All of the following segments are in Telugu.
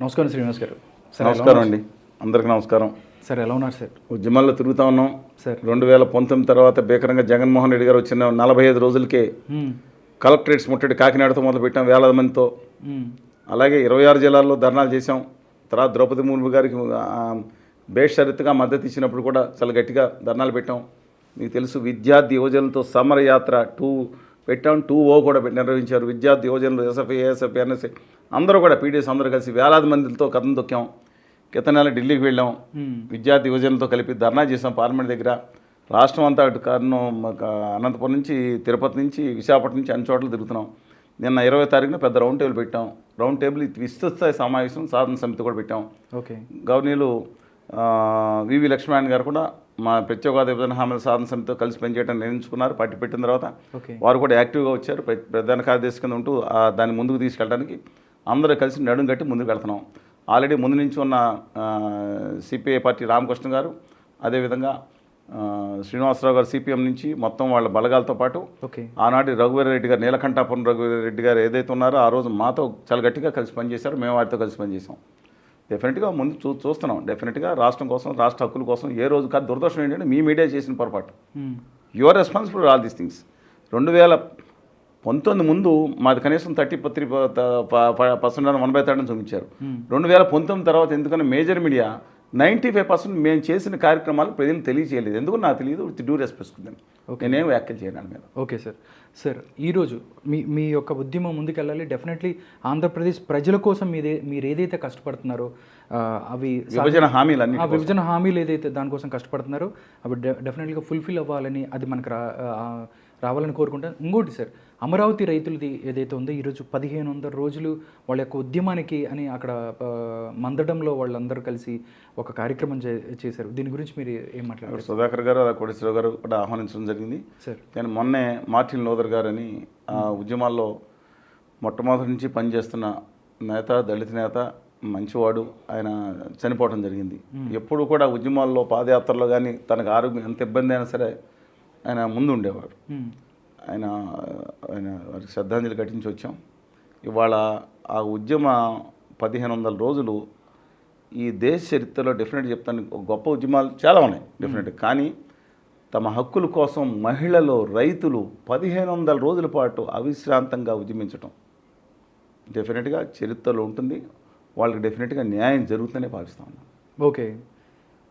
నమస్కారం శ్రీనివాస్ గారు నమస్కారం? అండి. అందరికీ నమస్కారం. సార్ ఎలా ఉన్నారు సార్? ఉద్యమాల్లో తిరుగుతా ఉన్నాం. సార్. రెండు వేల పంతొమ్మిది తర్వాత భీకరంగా జగన్మోహన్ రెడ్డి గారు వచ్చిన నలభై ఐదు రోజులకే. కలెక్టరేట్స్ ముట్టడి కాకినాడతో మొదలుపెట్టాం వేలాది మందితో. అలాగే ఇరవై ఆరు జిల్లాల్లో ధర్నాలు చేశాం. తర్వాత ద్రౌపది ముర్ము గారికి ఆ, బేషరతుగా మద్దతు ఇచ్చినప్పుడు కూడా చాలా గట్టిగా ధర్నాలు పెట్టాం. మీకు తెలుసు విద్యార్థి యువజనులతో సమరయాత్ర టూ పెట్టాం టూ ఓ కూడా నిర్వహించారు. విద్యార్థి యువజనులు ఎస్ఎఫ్ఐ ఏఎస్ఎఫ్ ఎన్ఎస్ఐ అందరూ కూడా పీడిఎస్ అందరూ కలిసి వేలాది మందితో కథం తొక్కాం. కింద నెల ఢిల్లీకి వెళ్ళాం. విద్యార్థి యువజనులతో కలిపి ధర్నా చేసాం పార్లమెంట్ దగ్గర. రాష్ట్రం అంతా అటు కారణం అనంతపురం నుంచి తిరుపతి నుంచి విశాఖపట్నం నుంచి అన్ని చోట్ల తిరుగుతున్నాం. నిన్న ఇరవై తారీఖున పెద్ద రౌండ్ టేబుల్ పెట్టాం. రౌండ్ టేబుల్ విస్తృత స్థాయి సమావేశం సాధన సమితి కూడా పెట్టాం. ఓకే. గవర్నీలు వివి లక్ష్మణ్ గారు కూడా మా ప్రత్యేక హోదా విభజన హామీల సాధన సమితితో కలిసి పనిచేయడం నిర్ణయించుకున్నారు. పార్టీ పెట్టిన తర్వాత వారు కూడా యాక్టివ్గా వచ్చారు. ప్ర- ప్రధాన కార్యదర్శి కింద ఉంటూ ఆ దాన్ని ముందుకు తీసుకెళ్ళడానికి అందరూ కలిసి నడుం కట్టి ముందుకు వెళ్తున్నాం. ఆల్రెడీ ముందు నుంచి ఉన్న సిపిఐ పార్టీ రామకృష్ణ గారు అదేవిధంగా శ్రీనివాసరావు గారు సిపిఎం నుంచి మొత్తం వాళ్ళ బలగాలతో పాటు ఆనాటి రఘువీర రెడ్డి గారు నీలకంఠాపురం రఘువీర రెడ్డి గారు ఏదైతే ఉన్నారో ఆ రోజు మాతో చాలా గట్టిగా కలిసి పనిచేశారు. మేము వారితో కలిసి పనిచేసాం డెఫినెట్గా ముందు చూ చూస్తున్నాం డెఫినెట్గా రాష్ట్రం కోసం రాష్ట్ర హక్కుల కోసం ఏ రోజు కాదు దురదృష్టం ఏంటంటే మీ మీడియా చేసిన పొరపాటు మ్మ్. You are responsible all these things రెండు వేల పంతొమ్మిది ముందు మాది కనీసం thirty three percent one by third అని చూపించారు. రెండు వేల పంతొమ్మిది తర్వాత ఎందుకంటే major media ninety five percent మేము చేసిన కార్యక్రమాలు ప్రజలు తెలియజేయలేదు. ఎందుకు నాకు తెలియదు డ్యూ రెస్పెక్ట్ నేనేం వ్యాఖ్యలు చేయను దాని మీద. Okay sir. సార్ ఈరోజు మీ మీ యొక్క ఉద్యమం ముందుకెళ్ళాలి. డెఫినెట్లీ ఆంధ్రప్రదేశ్ ప్రజల కోసం మీదే మీరు ఏదైతే కష్టపడుతున్నారో అవి విభజన హామీలు అన్ని ఆ విభజన హామీలు ఏదైతే దానికోసం కష్టపడుతున్నారో అవి డె- డెఫినెట్గా ఫుల్ఫిల్ అవ్వాలని అది మనకు రా రావాలని కోరుకుంటాను. ఇంకోటి సార్ అమరావతి రైతులది ఏదైతే ఉందో ఈరోజు పదిహేను వందల రోజులు వాళ్ళ యొక్క ఉద్యమానికి అని అక్కడ మందడంలో వాళ్ళందరూ కలిసి ఒక కార్యక్రమం చేశారు. దీని గురించి మీరు ఏం మాట్లాడారు సుధాకర్ గారు అలా కోటేశ్వరరావు గారు కూడా ఆహ్వానించడం జరిగింది. సార్. నేను మొన్నే మార్టిన్ లోదర్ గారు అని ఆ ఉద్యమాల్లో మొట్టమొదటి నుంచి పనిచేస్తున్న నేత దళిత నేత మంచివాడు ఆయన చనిపోవడం జరిగింది. ఎప్పుడు కూడా ఉద్యమాల్లో పాదయాత్రలో కానీ తనకు ఆరోగ్యం ఎంత ఇబ్బంది అయినా సరే ఆయన ముందు ఉండేవాడు. ఆయన ఆయన వారికి శ్రద్ధాంజలి ఘటించి వచ్చాం. ఇవాళ ఆ ఉద్యమ పదిహేను వందల రోజులు ఈ దేశ చరిత్రలో డెఫినెట్ చెప్తాను గొప్ప ఉద్యమాలు చాలా ఉన్నాయి డెఫినెట్ కానీ తమ హక్కుల కోసం మహిళలు రైతులు పదిహేను వందల రోజుల పాటు అవిశ్రాంతంగా ఉద్యమించటం డెఫినెట్గా చరిత్రలో ఉంటుంది. వాళ్ళకి డెఫినెట్గా న్యాయం జరుగుతుందనే భావిస్తా ఉన్నాను ఓకే.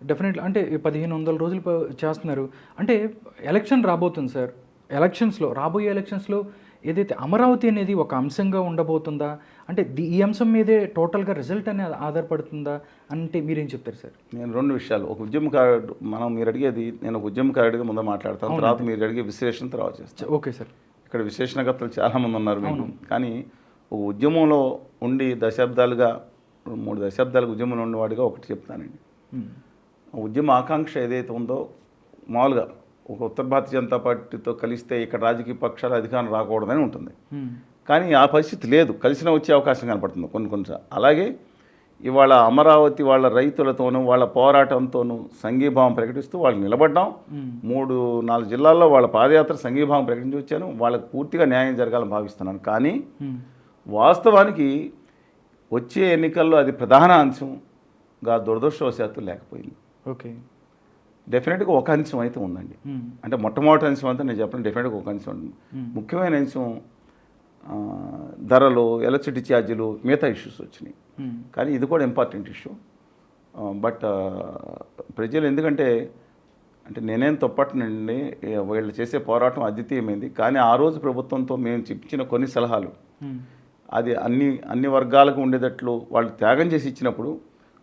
డెఫినెట్లీ అంటే పదిహేను వందల రోజులు చేస్తున్నారు. అంటే ఎలక్షన్ రాబోతుంది సార్. ఎలక్షన్స్లో రాబోయే ఎలక్షన్స్లో ఏదైతే అమరావతి అనేది ఒక అంశంగా ఉండబోతుందా? అంటే ది- ఈ అంశం మీదే టోటల్గా రిజల్ట్ అనేది ఆధారపడుతుందా? అంటే మీరేం చెప్తారు సార్? నేను రెండు విషయాలు. ఒక ఉద్యమకారుడు మనం మీరు అడిగేది నేను ఒక ఉద్యమకారుడిగా ముందు మాట్లాడతాను. తర్వాత మీరు అడిగే విశ్లేషణ తర్వాత చేస్తాను. Okay sir. ఇక్కడ విశేషణకర్తలు చాలామంది ఉన్నారు మీకు కానీ ఒక ఉద్యమంలో ఉండి దశాబ్దాలుగా మూడు దశాబ్దాలుగా ఉద్యమంలో ఉన్నవాడిగా ఒకటి చెప్తానండి. మ్మ్. ఆ ఉద్యమ ఆకాంక్ష ఏదైతే ఉందో మామూలుగా ఒక ఉత్తర భారతీయ జనతా పార్టీతో కలిస్తే ఇక్కడ రాజకీయ పక్షాలు అధికారం రాకూడదని ఉంటుంది. కానీ ఆ పరిస్థితి లేదు. కలిసిన వచ్చే అవకాశం కనపడుతుంది కొన్ని కొన్నిసార్లు అలాగే ఇవాళ అమరావతి వాళ్ళ రైతులతోనూ వాళ్ళ పోరాటంతోనూ సంఘీభావం ప్రకటిస్తూ వాళ్ళు నిలబడ్డాం. మూడు నాలుగు జిల్లాల్లో వాళ్ళ పాదయాత్ర సంఘీభావం ప్రకటించి వచ్చాను. వాళ్ళకి పూర్తిగా న్యాయం జరగాలని భావిస్తున్నాను. కానీ. వాస్తవానికి వచ్చే ఎన్నికల్లో అది ప్రధాన అంశంగా దురదృష్టవశాత్తు లేకపోయింది. ఓకే. డెఫినెట్గా ఒక అంశం అయితే ఉందండి. అంటే మొట్టమొదటి అంశం అంతా నేను చెప్పను డెఫినెట్గా ఒక అంశం ఉంది మ్మ్. ముఖ్యమైన అంశం ధరలు ఎలక్ట్రిసిటీ ఛార్జీలు మిగతా ఇష్యూస్ వచ్చినాయి. కానీ ఇది కూడా ఇంపార్టెంట్ ఇష్యూ బట్ ప్రజలు ఎందుకంటే అంటే నేనేం తప్పట్నండి వీళ్ళు చేసే పోరాటం అద్వితీయమైంది కానీ ఆ రోజు ప్రభుత్వంతో మేము ఇచ్చిన కొన్ని సలహాలు. అది అన్ని అన్ని వర్గాలకు ఉండేటట్లు వాళ్ళు త్యాగం చేసి ఇచ్చినప్పుడు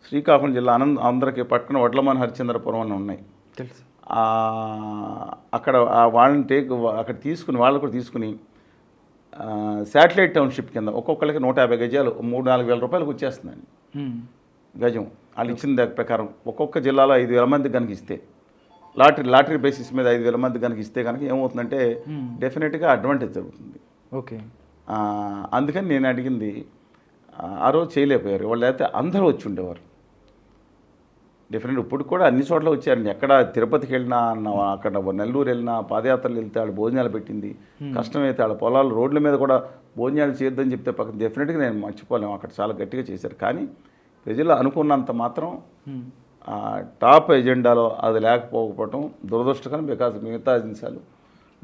శ్రీకాకుళం జిల్లా ఆనంద్ ఆంధ్రకి పక్కన వడ్లమన్ హరిచంద్రపురం అని ఉన్నాయి తెలుసు. అక్కడ ఆ వాళ్ళని టేక్ అక్కడ తీసుకుని వాళ్ళు కూడా తీసుకుని శాటిలైట్ టౌన్షిప్ కింద ఒక్కొక్కరికి నూట యాభై గజాలు మూడు నాలుగు వేల రూపాయలకు వచ్చేస్తుందండి. గజం. వాళ్ళు ఇచ్చిన దాని ప్రకారం ఒక్కొక్క జిల్లాలో ఐదు వేల మంది కనుక ఇస్తే లాటరీ లాటరీ బేసిస్ మీద ఐదు వేల మంది కనుక ఇస్తే కనుక ఏమవుతుందంటే. డెఫినెట్గా అడ్వాంటేజ్ జరుగుతుంది. ఓకే. అందుకని నేను అడిగింది ఆ, ఆ రోజు చేయలేకపోయారు. వాళ్ళు అయితే అందరూ వచ్చి ఉండేవారు. డెఫినెట్ ఇప్పుడు కూడా అన్ని చోట్ల వచ్చారండి. ఎక్కడ తిరుపతికి వెళ్ళినా అన్న అక్కడ నెల్లూరు వెళ్ళినా పాదయాత్రలు వెళ్తే వాళ్ళు భోజనాలు పెట్టింది. కష్టమైతే వాళ్ళ పొలాలు రోడ్ల మీద కూడా భోజనాలు చేయొద్దని చెప్తే పక్కన డెఫినెట్గా నేను మర్చిపోలేము అక్కడ చాలా గట్టిగా చేశారు. కానీ ప్రజలు అనుకున్నంత మాత్రం టాప్ ఎజెండాలో అది లేకపోవడం దురదృష్టకరం బికాజ్ మిగతా అంశాలు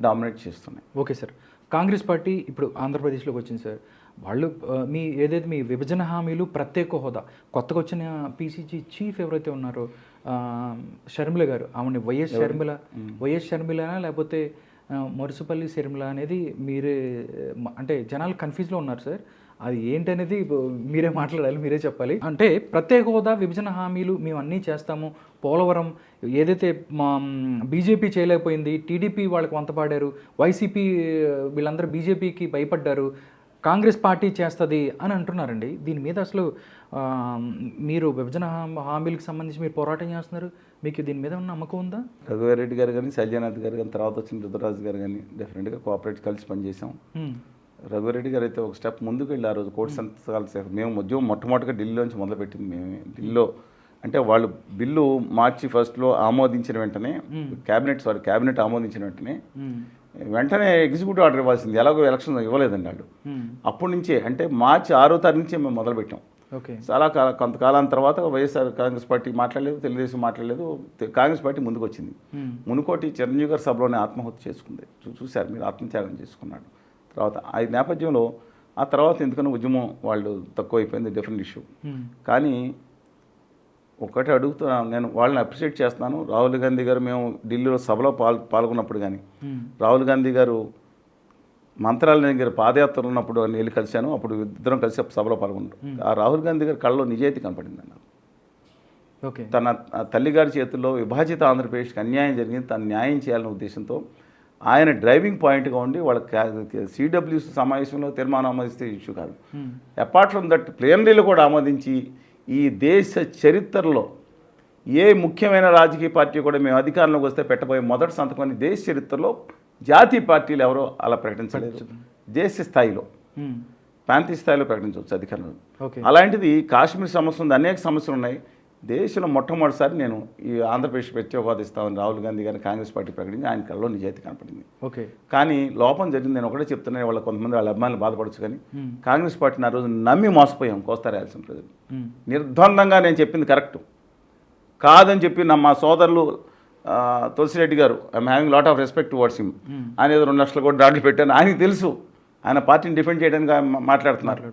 డామినేట్ చేస్తున్నాయి. Okay sir. కాంగ్రెస్ పార్టీ ఇప్పుడు ఆంధ్రప్రదేశ్లోకి వచ్చింది సార్. వాళ్ళు మీ ఏదైతే మీ విభజన హామీలు ప్రత్యేక హోదా కొత్తగా వచ్చిన పీసీజీ చీఫ్ ఎవరైతే ఉన్నారో షర్మిల గారు ఆమెని వైఎస్ షర్మిల వైఎస్ షర్మిలనా లేకపోతే మరుసుపల్లి షర్మిల అనేది మీరే అంటే జనాలు కన్ఫ్యూజ్లో ఉన్నారు సార్. అది ఏంటనేది మీరే మాట్లాడాలి మీరే చెప్పాలి. అంటే ప్రత్యేక హోదా విభజన హామీలు మేము అన్నీ చేస్తాము. పోలవరం ఏదైతే మా బీజేపీ చేయలేకపోయింది టీడీపీ వాళ్ళకి వంతపాడారు వైసీపీ వీళ్ళందరూ బీజేపీకి భయపడ్డారు కాంగ్రెస్ పార్టీ చేస్తుంది అని అంటున్నారండి. దీని మీద అసలు మీరు విభజన హామీ- హామీలకు సంబంధించి మీరు పోరాటం చేస్తున్నారు. మీకు దీని మీద ఉన్న నమ్మకం ఉందా? రఘువీరెడ్డి గారు కానీ శైల్యనాథ్ గారు కానీ తర్వాత వచ్చిన రుద్రరాజు గారు కానీ డెఫినెట్గా కోఆపరేట్ కలిసి పనిచేసాం. రఘువీరెడ్డి గారు అయితే ఒక స్టెప్ ముందుకు వెళ్ళి ఆ రోజు కోటి సంతకాలు చేశారు మేము ఉద్యోగం మొట్టమొదటిగా ఢిల్లీలోంచి మొదలుపెట్టింది మేమే. ఢిల్లీలో అంటే వాళ్ళు బిల్లు మార్చి ఫస్ట్లో ఆమోదించిన వెంటనే క్యాబినెట్ సారీ క్యాబినెట్ ఆమోదించిన వెంటనే. వెంటనే ఎగ్జిక్యూటివ్ ఆర్డర్ ఇవ్వాల్సింది. ఎలాగో ఎలక్షన్ ఇవ్వలేదండి వాళ్ళు. అప్పటి నుంచే అంటే మార్చి ఆరో తారీఖు నుంచే మేము మొదలుపెట్టాం. చాలా కాల కొంతకాలం తర్వాత వైఎస్ఆర్ కాంగ్రెస్ పార్టీ మాట్లాడలేదు తెలుగుదేశం మాట్లాడలేదు కాంగ్రెస్ పార్టీ ముందుకు వచ్చింది. మునుకోటి చిరంజీవి గారు సభలోనే ఆత్మహత్య చేసుకుంది. చూశారు మీరు ఆత్మత్యాగం చేసుకున్నాడు. తర్వాత ఆ నేపథ్యంలో ఆ తర్వాత ఎందుకని ఉద్యమం వాళ్ళు తక్కువ అయిపోయింది డిఫరెంట్ ఇష్యూ. కానీ ఒకటి అడుగుతున్నాను నేను వాళ్ళని అప్రిషియేట్ చేస్తున్నాను. రాహుల్ గాంధీ గారు మేము ఢిల్లీలో సభలో పాల్ పాల్గొన్నప్పుడు కానీ. రాహుల్ గాంధీ గారు మంత్రాలయ దగ్గర పాదయాత్ర ఉన్నప్పుడు నేను వెళ్ళి కలిశాను. అప్పుడు ఇద్దరం కలిసి సభలో పాల్గొన్నాం. ఆ రాహుల్ గాంధీ గారి కళ్ళలో నిజాయితీ కనపడింది ఓకే. తన తల్లిగారి చేతుల్లో విభాజిత ఆంధ్రప్రదేశ్కి అన్యాయం జరిగింది. తను న్యాయం చేయాలనే ఉద్దేశంతో ఆయన డ్రైవింగ్ పాయింట్గా ఉండి వాళ్ళ సిడబ్ల్యూస్ సమావేశంలో తీర్మానం ఆమోదిస్తే ఇష్యూ కాదు. అపార్ట్ ఫ్రమ్ దట్ ప్లేనరీలు కూడా ఆమోదించి ఈ దేశ చరిత్రలో ఏ ముఖ్యమైన రాజకీయ పార్టీ కూడా మేము అధికారంలోకి వస్తే పెట్టబోయే మొదటి సంతకం అని దేశ చరిత్రలో జాతీయ పార్టీలు ఎవరో అలా ప్రకటించలేదు. దేశ స్థాయిలో. ప్రాంతీయ స్థాయిలో ప్రకటించవచ్చు అధికారంలో. అలాంటిది కాశ్మీర్ సమస్య ఉంది అనేక సమస్యలు ఉన్నాయి. దేశంలో మొట్టమొదటిసారి నేను ఈ ఆంధ్రప్రదేశ్ ఇస్తామని రాహుల్ గాంధీ గారిని కాంగ్రెస్ పార్టీ ప్రకటించి ఆయన కళ్ళలో నిజాయితీ కనపడింది. ఓకే. కానీ లోపం జరిగింది. నేను ఒకటే చెప్తున్నాను వాళ్ళ కొంతమంది వాళ్ళ అభిమానులు బాధపడచ్చు కానీ. కాంగ్రెస్ పార్టీని ఆ రోజు నమ్మి మోసపోయాం కోస్తా రాయలసీమ ప్రజలు. నిర్ద్వందంగా నేను చెప్పింది కరెక్ట్. కాదని చెప్పి నా మా సోదరులు తులసిరెడ్డి గారు I'm having lot of respect towards him. ఆయన ఏదో రెండు లక్షల కోటి దాంట్లో పెట్టాను ఆయనకి తెలుసు. ఆయన పార్టీని డిఫెండ్ చేయడానికి మాట్లాడుతున్నారు.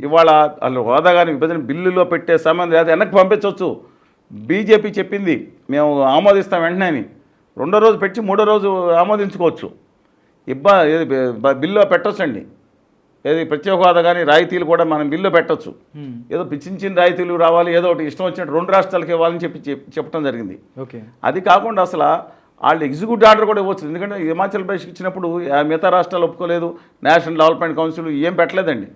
ఇవాళ వాళ్ళు హోదా కానీ విభజన బిల్లులో పెట్టే సంబంధం లేదా. వెనక్కి పంపించవచ్చు. బీజేపీ చెప్పింది మేము ఆమోదిస్తాం వెంటనే అని. రెండో రోజు పెట్టి మూడో రోజు ఆమోదించుకోవచ్చు. ఇబ్బా ఏది బిల్లులో పెట్టొచ్చండి. ఏది ప్రత్యేక హోదా కానీ రాయితీలు కూడా మనం బిల్లులో పెట్టొచ్చు. ఏదో చిన్న చిన్న రాయితీలు రావాలి ఏదో ఒకటి ఇష్టం వచ్చినట్టు రెండు రాష్ట్రాలకి ఇవ్వాలని చెప్పి చెప్- చెప్పడం జరిగింది. ఓకే. అది కాకుండా అసలు వాళ్ళు ఎగ్జిక్యూటివ్ ఆర్డర్ కూడా ఇవ్వచ్చు. ఎందుకంటే హిమాచల్ ప్రదేశ్కి ఇచ్చినప్పుడు మిగతా రాష్ట్రాలు ఒప్పుకోలేదు. నేషనల్ డెవలప్మెంట్ కౌన్సిల్ ఏం పెట్టలేదండి.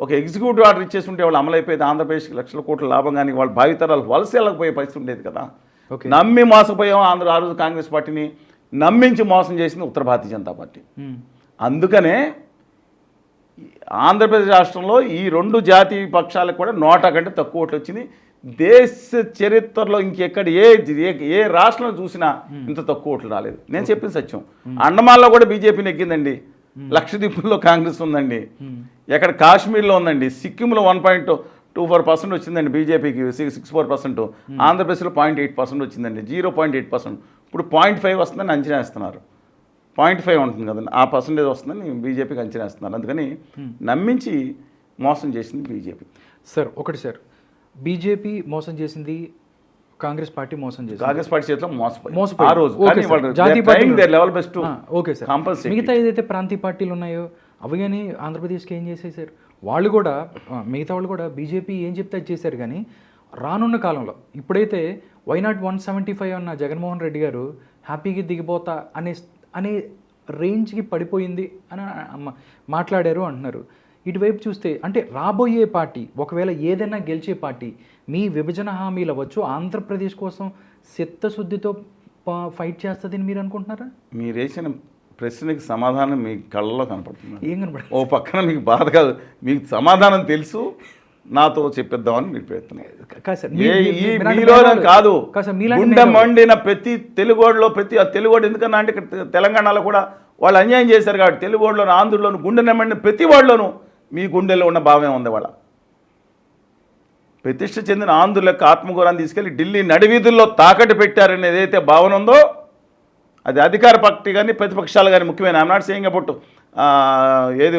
ఒక ఎగ్జిక్యూటివ్ ఆర్డర్ ఇచ్చేస్తుంటే వాళ్ళు అమలైపోయేది ఆంధ్రప్రదేశ్కి లక్షల కోట్ల లాభం కానీ వాళ్ళ భావితరాలు వలస వెళ్ళకపోయే పరిస్థితి ఉండేది కదా. నమ్మి మోసపోయాం ఆంధ్ర ఆ రోజు కాంగ్రెస్ పార్టీని నమ్మించి మోసం చేసింది ఉత్తర భారతీయ జనతా పార్టీ. అందుకనే ఆంధ్రప్రదేశ్ రాష్ట్రంలో ఈ రెండు జాతీయ పక్షాలకు కూడా నోటా కంటే తక్కువ ఓట్లు వచ్చింది. దేశ చరిత్రలో ఇంకెక్కడ ఏ ఏ- ఏ రాష్ట్రంలో చూసినా ఇంత తక్కువ ఓట్లు రాలేదు. నేను చెప్పిన సత్యం. అండమాన్లో కూడా బీజేపీ నెగ్గిందండి. లక్షద్వీపుల్లో కాంగ్రెస్ ఉందండి. హ్మ్. ఎక్కడ కాశ్మీర్లో ఉందండి. సిక్కింలో one point two four percent వచ్చిందండి బీజేపీకి సిక్స్ సిక్స్ ఫోర్ పర్సెంట్. ఆంధ్రప్రదేశ్లో పాయింట్ ఎయిట్ పర్సెంట్ వచ్చిందండి. Zero point eight percent. ఇప్పుడు పాయింట్ ఫైవ్ వస్తుందని అంచనా వేస్తున్నారు. పాయింట్ ఫైవ్ ఉంటుంది కదండి. ఆ పర్సంటేజ్ వస్తుందని బీజేపీకి అంచనా వేస్తున్నారు. అందుకని నమ్మించి మోసం చేసింది బీజేపీ. సార్ ఒకటి సార్. బీజేపీ మోసం చేసింది కాంగ్రెస్ పార్టీ మోసం చేసింది. కాంగ్రెస్ పార్టీ చేతిలో మోసపోయి. ఆ రోజు. జాతీయ their level best okay sir. మిగతా ఏదైతే ప్రాంతీయ పార్టీలు ఉన్నాయో అవి కానీ ఆంధ్రప్రదేశ్కి ఏం చేసాయి సార్? వాళ్ళు కూడా మిగతా వాళ్ళు కూడా బీజేపీ ఏం చెప్తే అది చేశారు కానీ రానున్న కాలంలో ఇప్పుడైతే వైనాట్ వన్ సెవెంటీ ఫైవ్ అన్న జగన్మోహన్ రెడ్డి గారు హ్యాపీగా దిగిపోతా అనే అనే రేంజ్కి పడిపోయింది అని మాట్లాడారు అంటున్నారు. ఇటువైపు చూస్తే అంటే రాబోయే పార్టీ ఒకవేళ ఏదైనా గెలిచే పార్టీ మీ విభజన హామీలు అవ్వచ్చు ఆంధ్రప్రదేశ్ కోసం చిత్తశుద్ధితో ఫైట్ చేస్తుందని మీరు అనుకుంటున్నారా? మీరు వేసిన ప్రశ్నకి సమాధానం మీ కళ్ళలో కనపడుతుంది. ఏం కనబడ ఓ పక్కన మీకు బాధ కాదు. మీకు సమాధానం తెలుసు నాతో చెప్పిద్దామని మీరు ప్రయత్నం కాదు గుండె మండిన ప్రతి తెలుగోడులో ప్రతి ఆ తెలుగోడు ఎందుకన్నా అంటే తెలంగాణలో కూడా వాళ్ళు అన్యాయం చేశారు కాబట్టి తెలుగోడులోను ఆంధ్రుల్లోను గుండె మండిన ప్రతి వాళ్ళలోనూ మీ గుండెలో ఉన్న భావమే ఉంది వాళ్ళ. ప్రతిష్ట చెందిన ఆంధ్రులకు యొక్క ఆత్మగౌరవాన్ని తీసుకెళ్ళి ఢిల్లీ నడివీధుల్లో తాకట్టు పెట్టారని ఏదైతే భావన ఉందో అది అధికార పార్టీ కానీ ప్రతిపక్షాలు కానీ ముఖ్యమైన. ఐఎమ్ నాట్ సేయింగ్ అబౌట్ ఏది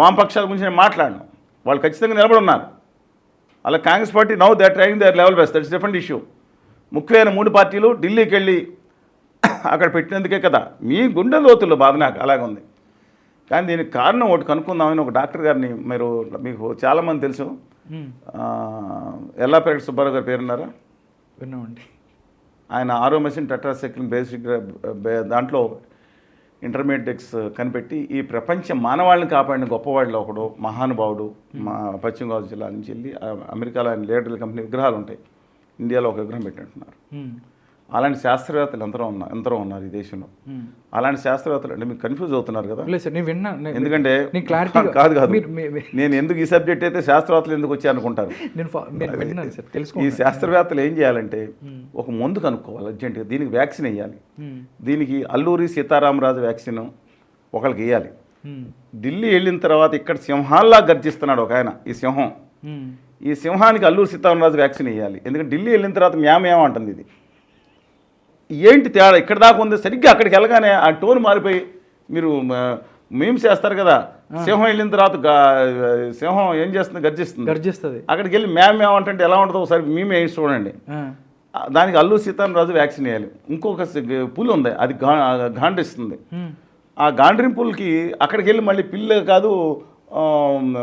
వామపక్షాల గురించి నేను మాట్లాడను. వాళ్ళు ఖచ్చితంగా నిలబడి ఉన్నారు. అలా Congress party now they trying their level best that's different issue ముఖ్యమైన మూడు పార్టీలు ఢిల్లీకి వెళ్ళి అక్కడ పెట్టినందుకే కదా. మీ గుండె లోతుల్లో బాధ నాకు అలాగే ఉంది కానీ దీనికి కారణం ఒకటి కనుక్కుందామని ఒక డాక్టర్ గారిని మీరు మీకు చాలామంది తెలుసు. ఎల్లాపేట సుబ్బారావు గారి పేరున్నారా? విన్నామండి. ఆయన ఆరో మెషిన్ టెట్రాసైక్లిన్ బేసిక్ దాంట్లో ఇంటర్మీడియట్స్ కనిపెట్టి ఈ ప్రపంచ మానవాళిని కాపాడిన గొప్పవాడిలో ఒకడు మహానుభావుడు మా పశ్చిమ గోదావరి జిల్లా నుంచి వెళ్ళి అమెరికాలో ఆయన లీడర్ల కంపెనీ విగ్రహాలు ఉంటాయి. ఇండియాలో ఒక విగ్రహం పెట్టినట్టున్నారు. మ్మ్. అలాంటి శాస్త్రవేత్తలు ఎంతరో ఉన్నారు ఎంతరో ఉన్నారు ఈ దేశంలో. అలాంటి శాస్త్రవేత్తలు అంటే మీకు కన్ఫ్యూజ్ అవుతున్నారు కదా. లేదు సార్ నేను విన్నా ఎందుకంటే క్లారిటీ కాదు కాదు. నేను ఎందుకు ఈ సబ్జెక్ట్ అయితే శాస్త్రవేత్తలు ఎందుకు వచ్చాయి అనుకుంటారు? నేను ఈ శాస్త్రవేత్తలు ఏం చేయాలంటే ఒక మందు కనుక్కోవాలి అర్జెంటుగా. దీనికి వ్యాక్సిన్ వేయాలి. దీనికి అల్లూరి సీతారామరాజు వ్యాక్సిన్ ఒకరికి వేయాలి. ఢిల్లీ వెళ్ళిన తర్వాత ఇక్కడ సింహాల్లా గర్జిస్తున్నాడు ఒక ఆయన ఈ సింహం. ఈ సింహానికి అల్లూరి సీతారామరాజు వ్యాక్సిన్ వేయాలి. ఎందుకంటే ఢిల్లీ వెళ్ళిన తర్వాత మ్యామ్ అంటుంది ఇది. ఏంటి తేడా? ఇక్కడ దాకా ఉంది. సరిగ్గా అక్కడికి వెళ్ళగానే ఆ టోన్ మారిపోయి మీరు మీమ్స్ చేస్తారు కదా? సింహం వెళ్ళిన తర్వాత సింహం ఏం చేస్తుంది? గర్జిస్తుంది. గర్జిస్తుంది. అక్కడికి వెళ్ళి మ్యామ్ అంటే ఎలా ఉంటుందో ఒకసారి మేము వేసి చూడండి. దానికి అల్లు సీతారామరాజు వ్యాక్సిన్ వేయాలి. ఇంకొక పులి ఉంది. అది గా గాండిస్తుంది మ్మ్. ఆ గాండ్రింపుల్కి అక్కడికి వెళ్ళి మళ్ళీ పిల్ల కాదు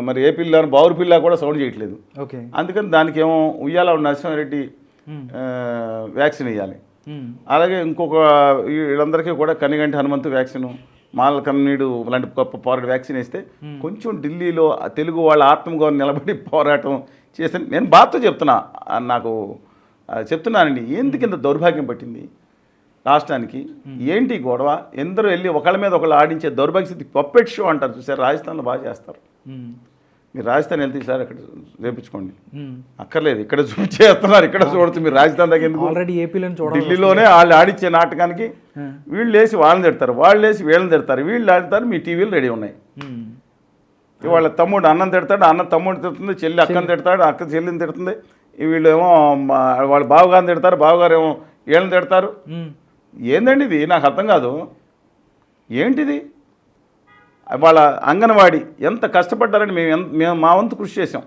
మరి ఏ పిల్ల బావురు పిల్ల కూడా సౌండ్ చేయట్లేదు. ఓకే. అందుకని దానికి ఏమో ఉయ్యాల నరసింహారెడ్డి మ్మ్. వ్యాక్సిన్ వేయాలి. మ్మ్. అలాగే ఇంకొక వీళ్ళందరికీ కూడా కనిగంటి హనుమంతు వ్యాక్సిన్ మాల కన్నీడు లాంటి గొప్ప పోరాట వ్యాక్సిన్ వేస్తే కొంచెం ఢిల్లీలో తెలుగు వాళ్ళ ఆత్మగౌరవం నిలబడి పోరాటం చేస్తే నేను బాధతో చెప్తున్నా నాకు చెప్తున్నానండి. ఎందుకు ఇంత దౌర్భాగ్యం పట్టింది? రాష్ట్రానికి ఏంటి గొడవ? ఎందరూ వెళ్ళి ఒకళ్ళ మీద ఒకళ్ళు ఆడించే దౌర్భాగ్య స్థితి పప్పెట్ షో అంటారు చూసారు? రాజస్థాన్లో బాగా చేస్తారు. మీరు రాజస్థాన్ వెళ్తే సార్ అక్కడ రేపించుకోండి మ్మ్. అక్కర్లేదు ఇక్కడ చేస్తున్నారు ఇక్కడ చూడొచ్చు మీరు రాజస్థాన్ దగ్గర ఆల్రెడీ ఏపీలో ఢిల్లీలోనే వాళ్ళు ఆడిచ్చే నాటకానికి. వీళ్ళు వేసి వాళ్ళని తిడతారు వాళ్ళు వేసి వీళ్ళని తిడతారు వీళ్ళు ఆడతారు మీ టీవీలు రెడీ ఉన్నాయి. వాళ్ళ తమ్ముడు అన్నం తిడతాడు అన్న తమ్ముడు తిడుతుంది చెల్లి అక్కని తిడతాడు అక్క చెల్లిని తిడుతుంది వీళ్ళేమో వాళ్ళ బావగారిని తిడతారు బావగారు ఏమో వీళ్ళని తిడతారు. ఏందండి ఇది నాకు అర్థం కాదు ఏంటిది వాళ్ళ అంగన్వాడి ఎంత కష్టపడ్డారని మేము ఎంత మేము మా వంతు కృషి చేసాం.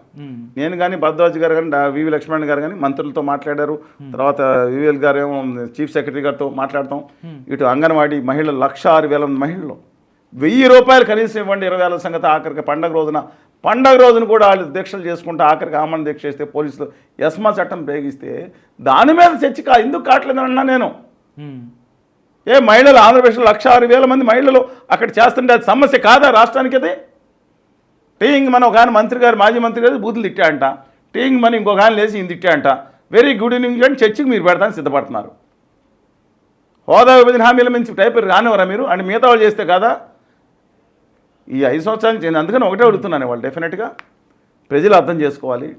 నేను కానీ భరద్వాజ్ గారు కానీ వివి లక్ష్మణ్ గారు కానీ మంత్రులతో మాట్లాడారు. తర్వాత వివిఎల్ గారు ఏమో చీఫ్ సెక్రటరీ గారితో మాట్లాడతాం. ఇటు అంగన్వాడీ మహిళలు లక్ష ఆరు వేల మంది మహిళలు. వెయ్యి రూపాయలు కనీసం ఇవ్వండి ఇరవై వేల సంగతి ఆఖరికి పండగ రోజున. పండగ రోజున కూడా వాళ్ళు దీక్షలు చేసుకుంటూ ఆఖరికి ఆమరణ దీక్ష చేస్తే పోలీసులు ఎస్మా చట్టం ప్రయోగిస్తే దాని మీద చర్చ కా ఎందుకు కావట్లేదన్నా నేను. ఏ మహిళలు ఆంధ్రప్రదేశ్లో లక్ష ఆరు వేల మంది మహిళలు అక్కడ చేస్తుంటే అది సమస్య కాదా రాష్ట్రానికి అది? టీయింగ్ మన ఒక ఆయన మంత్రి గారు మాజీ మంత్రి గారు బూతులు తిట్టాయంట. టీయింగ్ మన ఇంకొక ఆయన లేచి ఈయన తిట్టాయంట. వెరీ గుడ్ ఈవినింగ్ అని చర్చకి మీరు పెడతాను సిద్ధపడుతున్నారు. హోదా విభజన హామీల నుంచి టైప్ రానివరా మీరు? అని మిగతా వాళ్ళు చేస్తే కాదా? ఈ ఐదు సంవత్సరాల నేను అందుకని ఒకటే అడుగుతున్నాను వాళ్ళు డెఫినెట్గా. ప్రజలు అర్థం చేసుకోవాలి.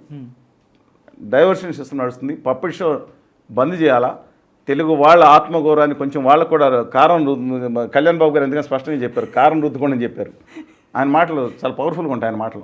డైవర్షన్ సిస్టమ్ నడుస్తుంది. పప్పిట్ షో బంద్ చేయాలా? తెలుగు వాళ్ళ ఆత్మగౌరవాన్ని కొంచెం వాళ్ళకు కూడా కారం కళ్యాణ్ బాబు గారు ఎందుకంటే స్పష్టంగా చెప్పారు కారం రుద్దుకోండి అని చెప్పారు. ఆయన మాటలు చాలా పవర్ఫుల్గా ఉంటాయి ఆయన మాటలు.